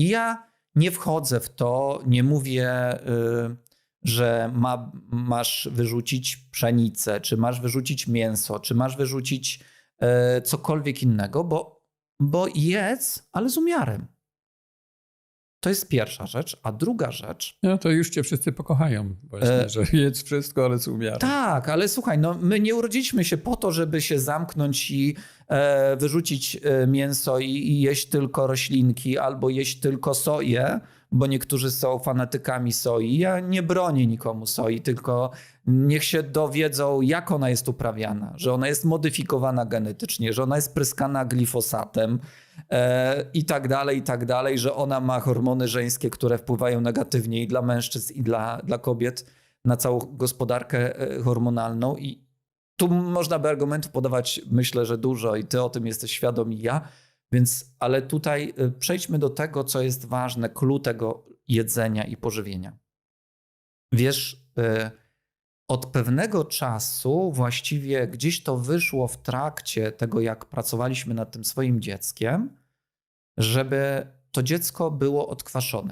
I ja nie wchodzę w to, nie mówię, y, że ma, masz wyrzucić pszenicę, czy masz wyrzucić mięso, czy masz wyrzucić y, cokolwiek innego, bo, bo jedz, ale z umiarem. To jest pierwsza rzecz. A druga rzecz, No to już cię wszyscy pokochają właśnie, E, że jedz wszystko, ale z umiarem. Tak, ale słuchaj, no my nie urodziliśmy się po to, żeby się zamknąć i e, wyrzucić e, mięso i, i jeść tylko roślinki albo jeść tylko soję, bo niektórzy są fanatykami soi. Ja nie bronię nikomu soi, tylko niech się dowiedzą, jak ona jest uprawiana, że ona jest modyfikowana genetycznie, że ona jest pryskana glifosatem i tak dalej, i tak dalej, że ona ma hormony żeńskie, które wpływają negatywnie i dla mężczyzn, i dla, dla kobiet na całą gospodarkę e, hormonalną i tu można by argumentów podawać, myślę, że dużo i ty o tym jesteś świadom i ja, więc ale tutaj e, przejdźmy do tego, co jest ważne, clue tego jedzenia i pożywienia. Wiesz, e, od pewnego czasu właściwie gdzieś to wyszło w trakcie tego, jak pracowaliśmy nad tym swoim dzieckiem, żeby to dziecko było odkwaszone.